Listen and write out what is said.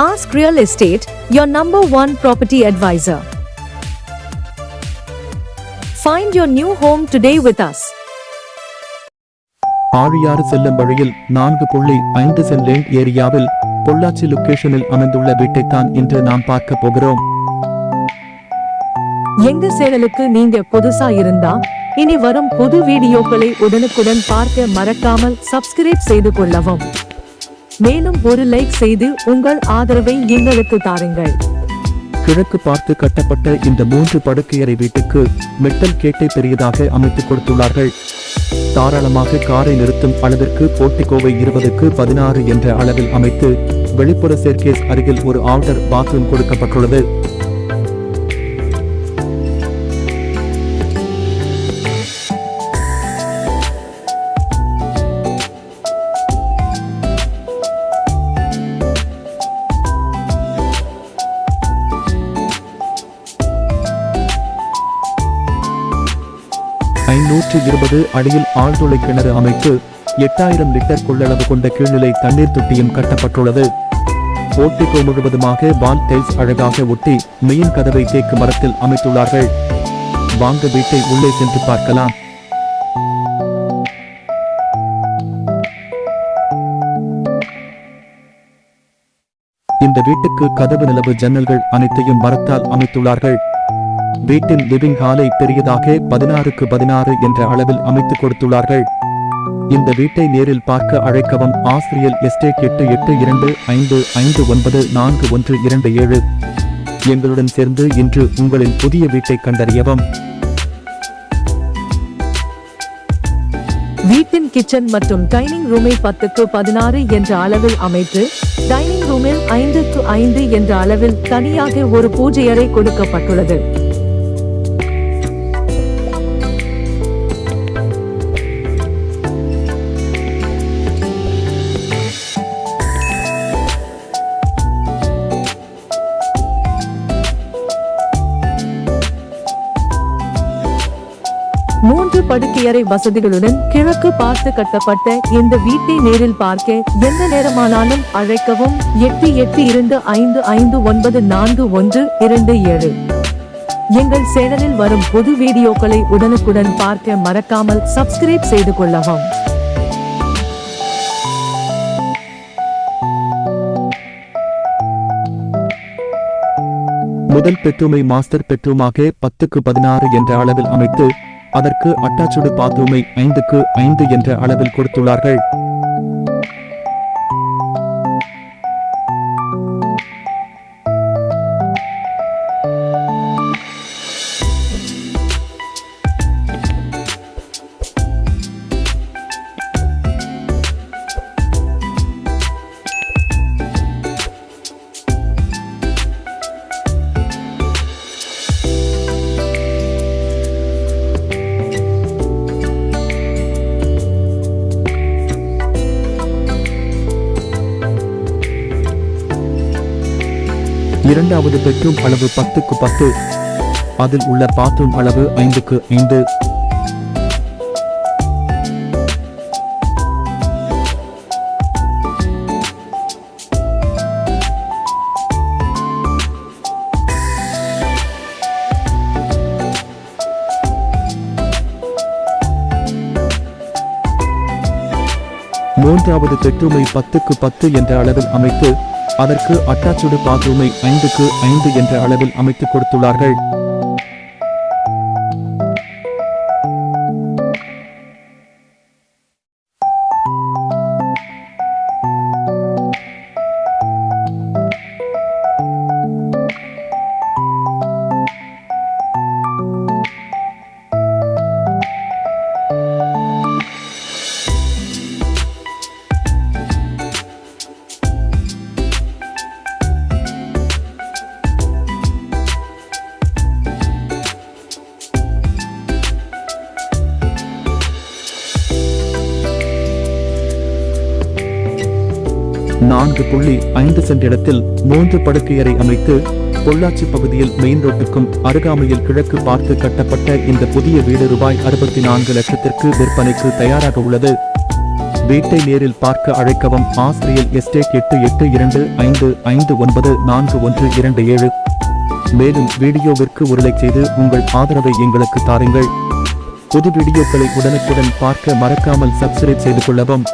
Ask Real Estate, your number one property advisor. Find your new home today with us. Aliyar செல்லும் வழியில் நான்கு புள்ளி ஐந்து சென்ட் ஏரியாவில் பொள்ளாச்சி லொகேஷனில் அமைந்துள்ள வீட்டைத்தான் இன்று நாம் பார்க்க போகிறோம் எங்க சேனலுக்கு நீங்க புதுசா இருந்தா இனி வரும் புது வீடியோக்களை உடனுக்குடன் பார்க்க மறக்காமல் சப்ஸ்கிரைப் செய்து கொள்ளவும் மேலும் ஒரு லைக் செய்து உங்கள் ஆதரவை எங்களுக்கு தாருங்கள். கிழக்கு பார்த்து கட்டப்பட்ட இந்த மூன்று படுக்கையறை வீட்டுக்கு மெட்டல் கேட்டை பெரியதாக அமைத்துக் கொடுத்துள்ளார்கள். தாராளமாக காரை நிறுத்தும் அளவிற்கு போர்ட்டிகோவை இருபதுக்கு பதினாறு என்ற அளவில் அமைத்து வெளிப்புற சேர்க்கேஸ் அருகில் ஒரு அவுட்டர் பாத்ரூம் கொடுக்கப்பட்டுள்ளது. ஐநூற்று இருபது அடியில் ஆழ்துளை கிணறு அமைத்து எட்டாயிரம் லிட்டர் கொள்ளளவு கொண்ட கீழ்நிலை தண்ணீர் தொட்டியும் கட்டப்பட்டுள்ளது. ஓட்டிக்கோ முழுவதுமாக வால் டைல்ஸ் அழகாக ஒட்டி மெயின் கதவை தேக்கு மரத்தில் அமைத்துள்ளார்கள். வாங்க வீட்டை உள்ளே சென்று பார்க்கலாம். இந்த வீட்டுக்கு கதவு நிலவு ஜன்னல்கள் அனைத்தையும் மரத்தால் அமைத்துள்ளார்கள். வீட்டில் லிவிங் ஹாலை பெரியதாக பதினாறுக்கு பதினாறு என்ற அளவில் அமைத்துக் கொடுத்துள்ளார்கள். இந்த வீட்டை நேரில் பார்க்க அழைக்கவும் ஆசிரியர் எஸ்டேட் எட்டு எட்டு இரண்டு ஐந்து ஐந்து ஒன்பது நான்கு ஒன்று இரண்டு ஏழு. எங்களுடன் சேர்ந்து இன்று உங்களின் புதிய வீட்டை கண்டறியவும். வீட்டின் கிச்சன் மற்றும் டைனிங் ரூமை பத்துக்கு பதினாறு என்ற அளவில் அமைத்து டைனிங் ரூமில் ஐந்துக்கு ஐந்து என்ற அளவில் தனியாக ஒரு பூஜை அறை கொடுக்கப்பட்டுள்ளது. படுக்கையறை வசதிகளுடன் கிழக்கு பார்த்து கட்டப்பட்ட இந்த வீட்டை நேரில் பார்க்க எந்த நேரமானாலும் அழைக்கவும் எட்டு எட்டு இரண்டு ஐந்து ஐந்து ஒன்பது நான்கு ஒன்று இரண்டு ஏழு. எங்கள் சேனலில் வரும் புது வீடியோக்களை உடனுக்குடன் பார்க்க மறக்காமல் சப்ஸ்கிரைப் செய்து கொள்ளவும். முதல் பெட்ரூமை மாஸ்டர் பெட்ரூமாக பத்துக்கு பதினாறு என்ற அளவில் அமைத்து அதற்கு அட்டாச்சுடு பாத்ரூமை ஐந்துக்கு ஐந்து என்ற அளவில் கொடுத்துள்ளார்கள். இரண்டாவது பெட்ரூம் அளவு பத்துக்கு பத்து. அதில் உள்ள பாத்ரூம் அளவு ஐந்துக்கு ஐந்து. மூன்றாவது பெட்ரூமை பத்துக்கு பத்து என்ற அளவில் அமைத்து அதற்கு அட்டாச்சுடு பாத்ரூமை ஐந்துக்கு ஐந்து என்ற அளவில் அமைத்துக் கொடுத்துள்ளார்கள். நான்கு புள்ளி ஐந்து சென்ட் இடத்தில் மூன்று படுக்கையறை அமைத்து பொள்ளாச்சி பகுதியில் மெயின் ரோட்டுக்கும் அருகாமையில் கிழக்கு பார்த்து கட்டப்பட்ட இந்த புதிய வீடு ரூபாய் அறுபத்தி நான்கு லட்சத்திற்கு விற்பனைக்கு தயாராக உள்ளது. வீட்டை நேரில் பார்க்க அழைக்கவும் ஆசிரியர் எஸ்டேட் எட்டு எட்டு இரண்டு ஐந்து ஐந்து ஒன்பது நான்கு ஒன்று இரண்டு ஏழு. மேலும் வீடியோவிற்கு உருளை செய்து உங்கள் ஆதரவை எங்களுக்கு தாருங்கள். புது வீடியோக்களை உடனுக்குடன் பார்க்க மறக்காமல் சப்ஸ்கிரைப் செய்து கொள்ளவும்.